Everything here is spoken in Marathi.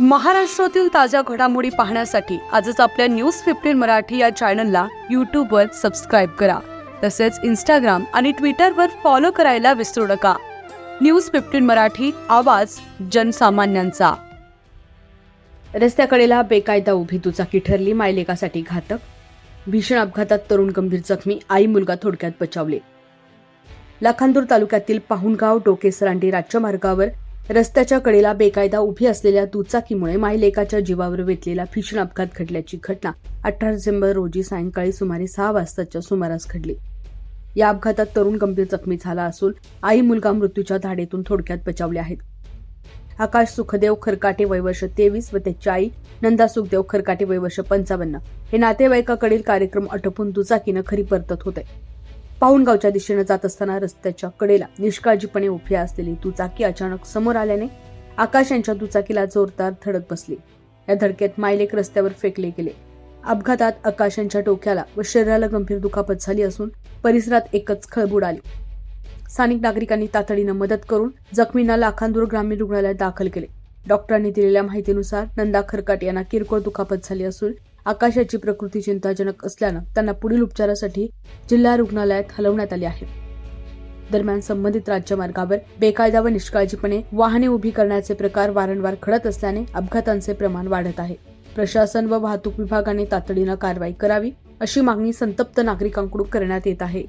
महाराष्ट्रातील ताज्या घडामोडी पाहण्यासाठी आजच आपल्या न्यूज फिफ्टीन मराठी या चॅनलला यूट्यूबवर सबस्क्राईब करा. तसेच इंस्टाग्राम आणि ट्विटरवर फॉलो करायला विसरू नका. न्यूज फिफ्टीन मराठी आवाज जनसामान्यांचा. रस्त्याकडेला बेकायदा उभी दुचाकी ठरली मायलेकासाठी घातक. भीषण अपघातात तरुण गंभीर जखमी आई मुलगा थोडक्यात बचावले. लाखांदूर तालुक्यातील पाहुणगाव डोकेसरांडी राज्यमार्गावर रस्त्याच्या कडेला बेकायदा उभी असलेल्या दुचाकीमुळे मायलेकाच्या जीवावर वेतलेला भीषण अपघात घडल्याची घटना अठरा डिसेंबर रोजी सायंकाळी सुमारे सहा वाजताच्या सुमारास घडली. या अपघातात तरुण गंभीर जखमी झाला असून आई मुलगा मृत्यूच्या धाडेतून थोडक्यात बचावले आहेत. आकाश सुखदेव खरकाटे वयवर्ष तेवीस व त्याची आई नंदा सुखदेव खरकाटे वयवर्ष पंचावन्न हे नातेवाईकाकडील कार्यक्रम आटोपून दुचाकीनं खरी परतत होते. पाहुणगावच्या दिशेनं जात असताना रस्त्याच्या कडेला निष्काळजीपणे उभी असलेली दुचाकी अचानक समोर आल्याने आकाश यांच्या दुचाकीला जोरदार धडक बसली. या धडकेत मायलेक रस्त्यावर फेकले गेले. अपघातात आकाश यांच्या डोक्याला व शरीराला गंभीर दुखापत झाली असून परिसरात एकच खळबुड आली. स्थानिक नागरिकांनी तातडीनं मदत करून जखमींना लाखांदूर ग्रामीण रुग्णालयात दाखल केले. डॉक्टरांनी दिलेल्या माहितीनुसार नंदा खरकाट यांना किरकोळ दुखापत झाली असून आकाशाची प्रकृती चिंताजनक असल्यानं त्यांना पुढील उपचारासाठी जिल्हा रुग्णालयात हलवण्यात आले आहे. दरम्यान संबंधित राज्यमार्गावर बेकायदा व निष्काळजीपणे वाहने उभी करण्याचे प्रकार वारंवार घडत असल्याने अपघातांचे प्रमाण वाढत आहे. प्रशासन व वाहतूक विभागाने तातडीनं कारवाई करावी अशी मागणी संतप्त नागरिकांकडून करण्यात येत आहे.